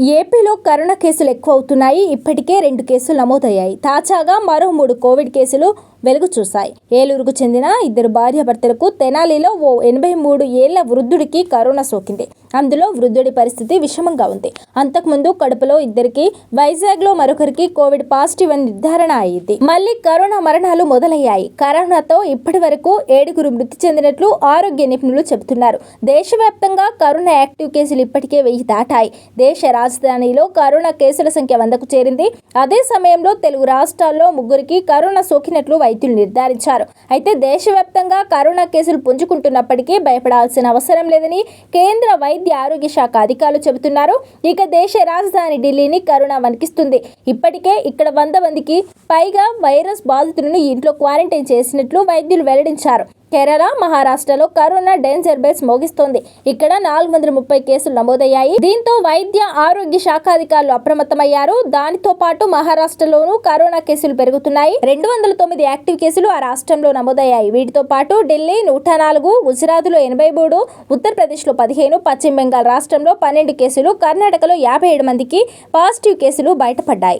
ఏపీలో కరోనా కేసులు ఎక్కువ అవుతున్నాయి ఇప్పటికే రెండు కేసులు నమోదయ్యాయి. తాజాగా మరో మూడు కోవిడ్ కేసులు వెలుగు చూశాయి ఏలూరుకు చెందిన ఇద్దరు భార్యాభర్తలకు తెనాలిలో ఓ ఎనభై మూడు ఏళ్ళ వృద్ధుడికి కరోనా సోకింది. అందులో వృద్ధుడి పరిస్థితి విషమంగా ఉంది. అంతకుముందు కడుపులో ఇద్దరికి వైజాగ్లో మరొకరికి కోవిడ్ పాజిటివ్ అని నిర్ధారణ అయింది మళ్ళీ కరోనా మరణాలు మొదలయ్యాయి. కరోనాతో ఇప్పటి వరకు ఏడుగురు మృతి చెందినట్లు ఆరోగ్య నిపుణులు చెబుతున్నారు. దేశవ్యాప్తంగా కరోనా యాక్టివ్ కేసులు ఇప్పటికే వెయ్యి దాటాయి. దేశ రాజధానిలో కరోనా కేసుల సంఖ్య వందకు చేరింది. అదే సమయంలో తెలుగు రాష్ట్రాల్లో ముగ్గురికి కరోనా సోకినట్లు వైద్యులు నిర్ధారించారు. అయితే దేశవ్యాప్తంగా కరోనా కేసులు పుంజుకుంటున్నప్పటికీ భయపడాల్సిన అవసరం లేదని కేంద్ర వైద్య ఆరోగ్య శాఖ అధికారులు చెబుతున్నారు. ఇక దేశ రాజధాని ఢిల్లీని కరోనా వణికిస్తుంది. ఇప్పటికే ఇక్కడ వంద మందికి పైగా వైరస్ బాధితులను ఇంట్లో క్వారంటైన్ చేసినట్లు వైద్యులు వెల్లడించారు. కేరళ మహారాష్ట్రలో కరోనా డేంజర్ బెల్స్ మోగిస్తోంది. ఇక్కడ నాలుగు వందల ముప్పై కేసులు నమోదయ్యాయి. దీంతో వైద్య ఆరోగ్య శాఖ అధికారులు అప్రమత్తమయ్యారు. దానితో పాటు మహారాష్ట్రలోనూ కరోనా కేసులు పెరుగుతున్నాయి. రెండు వందల తొమ్మిది యాక్టివ్ కేసులు ఆ రాష్ట్రంలో నమోదయ్యాయి. వీటితో పాటు ఢిల్లీ నూట నాలుగు గుజరాత్లో ఎనభై మూడు ఉత్తరప్రదేశ్లో పదిహేను పశ్చిమ బెంగాల్ రాష్ట్రంలో పన్నెండు కేసులు కర్ణాటకలో యాభై ఏడు మందికి పాజిటివ్ కేసులు బయటపడ్డాయి.